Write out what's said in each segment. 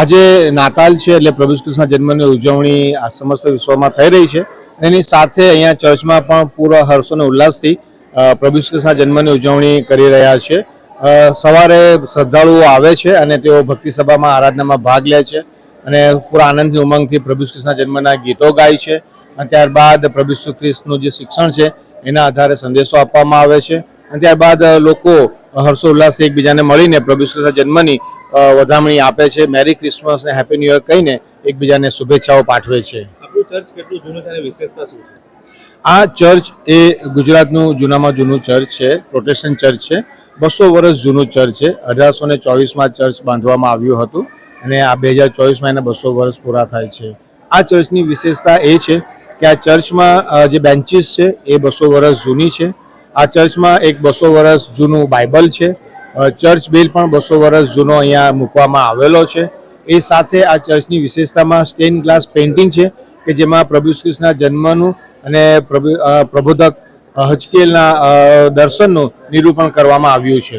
આજે નાતાલ છે એટલે પ્રભુ કૃષ્ણ જન્મની ઉજવણી આ સમસ્ત વિશ્વમાં થઈ રહી છે. એની સાથે અહીંયા ચર્ચમાં પણ પૂરા હર્ષો અને ઉલ્લાસથી પ્રભુ કૃષ્ણ જન્મની ઉજવણી કરી રહ્યા છે. સવારે શ્રદ્ધાળુઓ આવે છે અને તેઓ ભક્તિ સભામાં આરાધનામાં ભાગ લે છે અને પૂરા આનંદની ઉમંગથી પ્રભુ કૃષ્ણ જન્મના ગીતો ગાય છે. અને ત્યારબાદ પ્રભુ કૃષ્ણનું જે શિક્ષણ છે, એના આધારે સંદેશો આપવામાં આવે છે. અને ત્યારબાદ લોકો હર્ષોલ્લાસથી એકબીજાને મળીને પ્રભુ શ્રી જન્મની વધામણી આપે છે. મેરી ક્રિસમસ અને હેપી ન્યૂ યર કહીને એકબીજાને શુભેચ્છાઓ પાઠવે છે. ચર્ચ કેટલું જૂનું છે વિશેષતા શું છે? આ ચર્ચ એ ગુજરાતનું જૂનામાં જૂનું ચર્ચ છે પ્રોટેસ્ટન્ટ ચર્ચ છે. બસો વર્ષ જૂનું ચર્ચ છે. અઢારસો ને ચોવીસમાં ચર્ચ બાંધવામાં આવ્યું હતું અને આ બે હજાર ચોવીસમાં એના બસો વર્ષ પૂરા થાય છે. આ ચર્ચની વિશેષતા એ છે કે આ ચર્ચમાં જે બેન્ચીસ છે એ બસો વર્ષ જૂની છે. આ ચર્ચમાં એક બસો વર્ષ જૂનું બાઇબલ છે. ચર્ચ બેલ પણ બસો વર્ષ જૂનો અહીંયા મૂકવામાં આવેલો છે. એ સાથે આ ચર્ચની વિશેષતામાં સ્ટેન ગ્લાસ પેઇન્ટિંગ છે કે જેમાં પ્રભુ કૃષ્ણના જન્મનું અને પ્રભુ પ્રબોધક હચકેલના દર્શનનું નિરૂપણ કરવામાં આવ્યું છે.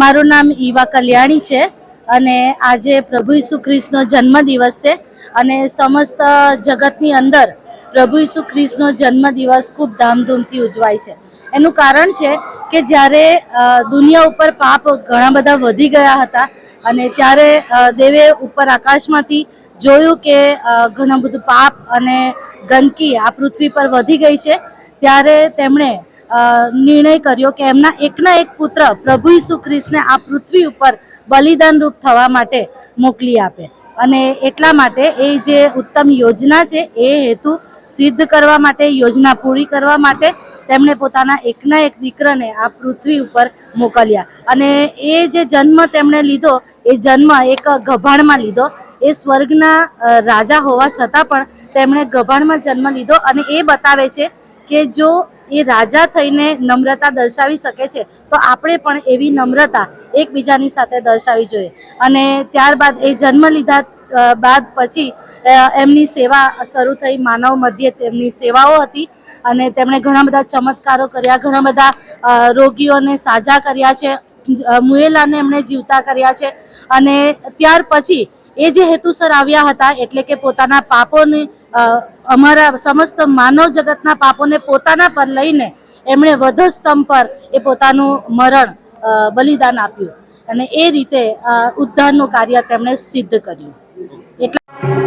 મારું નામ ઈવા કલ્યાણી છે અને આજે પ્રભુ ઈસુ ખ્રિસ્તનો જન્મદિવસ છે અને સમસ્ત જગતની અંદર પ્રભુ ઈસુ ખ્રિસ્તનો જન્મદિવસ ખૂબ ધામધૂમથી ઉજવાય છે. એનું કારણ છે કે જ્યારે દુનિયા ઉપર પાપ ઘણા બધા વધી ગયા હતા અને ત્યારે દેવે ઉપર આકાશમાંથી જોયું કે ઘણું બધું પાપ અને ગંદકી આ પૃથ્વી પર વધી ગઈ છે, ત્યારે તેમણે નિર્ણય કર્યો કે એમના એકના એક પુત્ર પ્રભુ ઈસુ ખ્રિસ્તને આ પૃથ્વી ઉપર બલિદાન રૂપ થવા માટે મોકલી આપે. અને એટલા માટે એ જે ઉત્તમ યોજના છે, એ હેતુ સિદ્ધ કરવા માટે, યોજના પૂરી કરવા માટે તેમણે પોતાના એકના એક દીકરાને આ પૃથ્વી ઉપર મોકલ્યા. અને એ જે જન્મ તેમણે લીધો, એ જન્મ એક ગભાણમાં લીધો. એ સ્વર્ગના રાજા હોવા છતાં પણ તેમણે ગભાણમાં જન્મ લીધો અને એ બતાવે છે કે જો એ રાજા થઈને નમ્રતા દર્શાવી શકે છે, તો આપણે પણ એવી નમ્રતા એકબીજાની સાથે દર્શાવી જોઈએ. અને ત્યારબાદ એ જન્મ લીધા બાદ પછી એમની સેવા શરૂ થઈ, માનવ મધ્યે તેમની સેવાઓ હતી અને તેમણે ઘણા બધા ચમત્કારો કર્યા, ઘણા બધા રોગીઓને સાજા કર્યા છે મુએલાને એમણે જીવતા કર્યા છે. અને ત્યાર પછી એ જે હેતુસર આવ્યા હતા, એટલે કે પોતાના પાપોને અમારા સમસ્ત માનવ જગતના પાપોને પોતાના પર લઈને એમણે વધસ્તંભ પર એ પોતાનું મરણ બલિદાન આપ્યું. અને એ રીતે ઉદ્ધારનું કાર્ય તેમણે સિદ્ધ કર્યું. એટલે